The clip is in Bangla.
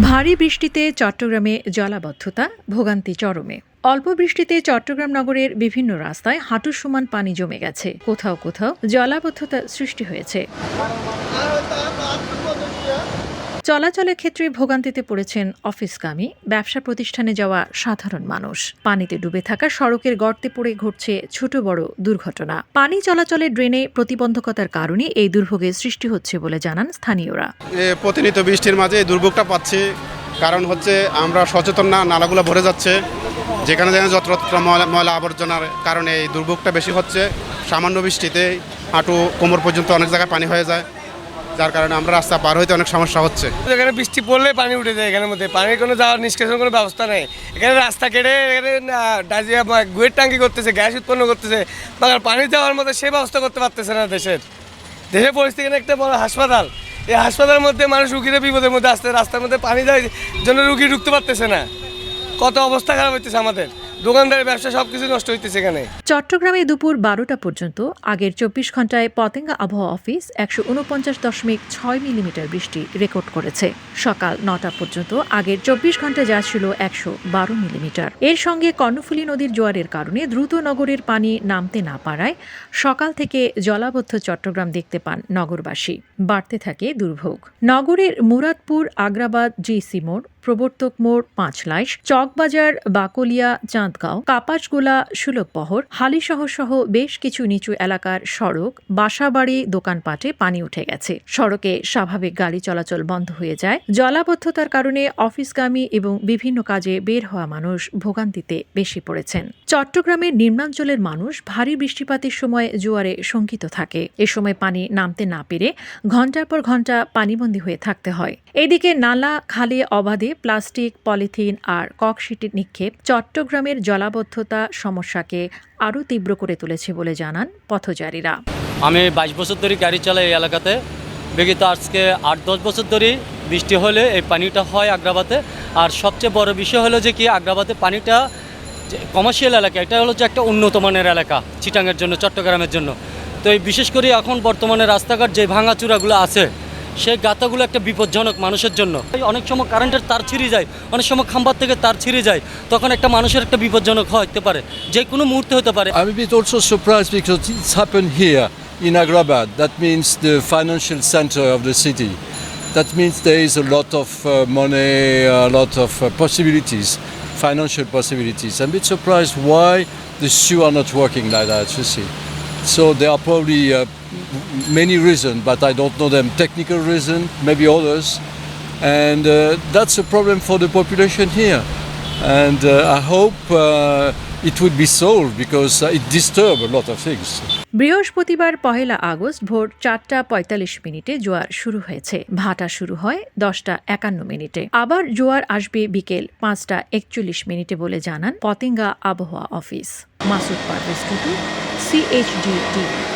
ভারী বৃষ্টিতে চট্টগ্রামে জলাবদ্ধতা, ভোগান্তি চরমে। অল্প বৃষ্টিতে চট্টগ্রাম নগরের বিভিন্ন রাস্তায় হাঁটুর সমান পানি জমে গেছে। কোথাও কোথাও জলাবদ্ধতা সৃষ্টি হয়েছে। চলাচলের ক্ষেত্রে ভোগান্তিতে পড়েছেন অফিসগামী, ব্যবসা প্রতিষ্ঠানে যাওয়া সাধারণ মানুষ। পানিতে ডুবে থাকা সড়কের গর্তে পড়ে ঘটছে ছোট বড় দুর্ঘটনা। পানি চলাচলের ড্রেনে প্রতিবন্ধকতার কারণে এই দুর্ভোগের সৃষ্টি হচ্ছে বলে জানান স্থানীয়রা। প্রতিনিয়ত বৃষ্টির মাঝে এই দুর্ভোগটা পাচ্ছি। কারণ হচ্ছে আমরা সচেতন না, নালাগুলো ভরে যাচ্ছে। যেখানে যেখানে যত্রতত্র ময়লা ময়লা আবর্জনার কারণে এই দুর্ভোগটা বেশি হচ্ছে। সামান্য বৃষ্টিতে হাঁটু কোমর পর্যন্ত অনেক জায়গায় পানি হয়ে যায়। যার কারণে আমরা রাস্তা পার হইতে অনেক সমস্যা হচ্ছে। এখানে বৃষ্টি পড়লে পানি উঠে যায় এখানের মধ্যে। পানির কোনো যাওয়ার নিষ্কাশন কোনো ব্যবস্থা নেই। এখানে রাস্তা কেটে এখানে ডাজিয়া বা গুয়ের ট্যাঙ্কি করতেছে, গ্যাস উৎপন্ন করতেছে। বাংলার পানি যাওয়ার মতো সে ব্যবস্থা করতে পারতেছে না দেশের। দেশের পরিস্থিতি একটা বড় হাসপাতাল। এই হাসপাতালের মধ্যে মানুষ রুগীরা বিপদের মধ্যে আসতে, রাস্তার মধ্যে পানি যায় জন্য রুগী ঢুকতে পারতেছে না। কত অবস্থা খারাপ হচ্ছে আমাদের। দোকানদারের ব্যবসা সব কিছু নষ্ট হইতেছে এখানে। চট্টগ্রামে দুপুর বারোটা পর্যন্ত, আগের চব্বিশ ঘন্টায় পতেঙ্গা আবহাওয়া অফিস একশো উনপঞ্চাশ দশমিক ছয় মিলিমিটার বৃষ্টি রেকর্ড করেছে। সকাল নটা পর্যন্ত আগের চব্বিশ ঘন্টায় যা ছিল একশো বারো মিলিমিটার। এর সঙ্গে কর্ণফুলী নদীর জোয়ারের কারণে দ্রুত নগরের পানি নামতে না পারায় সকাল থেকে জলাবদ্ধ চট্টগ্রাম দেখতে পান নগরবাসী। বাড়তে থাকে দুর্ভোগ। নগরের মুরাদপুর, আগ্রাবাদ জিসি মোড়, প্রবর্তক মোড়, পাঁচলাইশ, চকবাজার, বাকলিয়া চাঁদগাঁও কাপাসগোলা সুলভপহর হালিশহর সহ বেশ কিছু নিচু এলাকার সড়ক, বাসাবাড়ি, দোকানপাটে পানি উঠে গেছে। সড়কে স্বাভাবিক গাড়ি চলাচল বন্ধ হয়ে যায়। জলাবদ্ধতার কারণে অফিসগামী এবং বিভিন্ন কাজে বের হওয়া মানুষ ভোগান্তিতে বেশি পড়েছেন। চট্টগ্রামের নিম্নাঞ্চলের মানুষ ভারী বৃষ্টিপাতের সময় জোয়ারে শঙ্কিত থাকে। এ সময় পানি নামতে না পেরে ঘণ্টার পর ঘণ্টা পানিবন্দী হয়ে থাকতে হয়। এদিকে নালা, খালে অবাধে, প্লাস্টিক, পলিথিন আর ককশিটের নিক্ষেপ চট্টগ্রামের জলাবদ্ধতা সমস্যাকে আরও তীব্র করে তুলেছে বলে জানান পথচারীরা। আমি বাইশ বছর ধরে গাড়ি চালাই এই এলাকাতে। বিগত আজকে আট, দশ বছর ধরে বৃষ্টি হলে এই পানিটা হয় আগ্রাবাদে। আর সবচেয়ে বড় বিষয় হলো যে কি, আগ্রাবাদে পানিটা কমার্শিয়াল এলাকা, এটা হলো যে একটা উন্নত মানের এলাকা চিটাঙের জন্য, চট্টগ্রামের জন্য। তো এই বিশেষ করে এখন বর্তমানে রাস্তাঘাট যে ভাঙাচূড়াগুলো আছে সেই গাতাগুলো একটা বিপজ্জনক মানুষের জন্য অনেক সময় কারেন্টের তার ছিঁড়ে যায় অনেক সময় খাম্বার থেকে তার ছিঁড়ে যায় তখন একটা মানুষের একটা বিপজ্জনক হতে পারে যে কোনো মুহূর্তে হতে পারে a bit also surprised because it's happened here in Agrabad. That means the financial center of the city. That means there is a lot of uh, money, a lot of uh, possibilities, financial possibilities. I'm a bit surprised why the SU are not working like that, you see. So there are probably uh, many reasons, but I don't know them. Technical reason, maybe others. And uh, that's a problem for the population here. And uh, I hope uh, it would be solved because it disturbs a lot of things. বৃহস্পতিবার পহেলা আগস্ট ভোর চারটা পঁয়তাল্লিশ মিনিটে জোয়ার শুরু হয়েছে। ভাটা শুরু হয় দশটা একান্ন মিনিটে। আবার জোয়ার আসবে বিকেল পাঁচটা একচল্লিশ মিনিটে বলে জানান পতেঙ্গা আবহাওয়া office. Masud Parvez Tutu CHD TV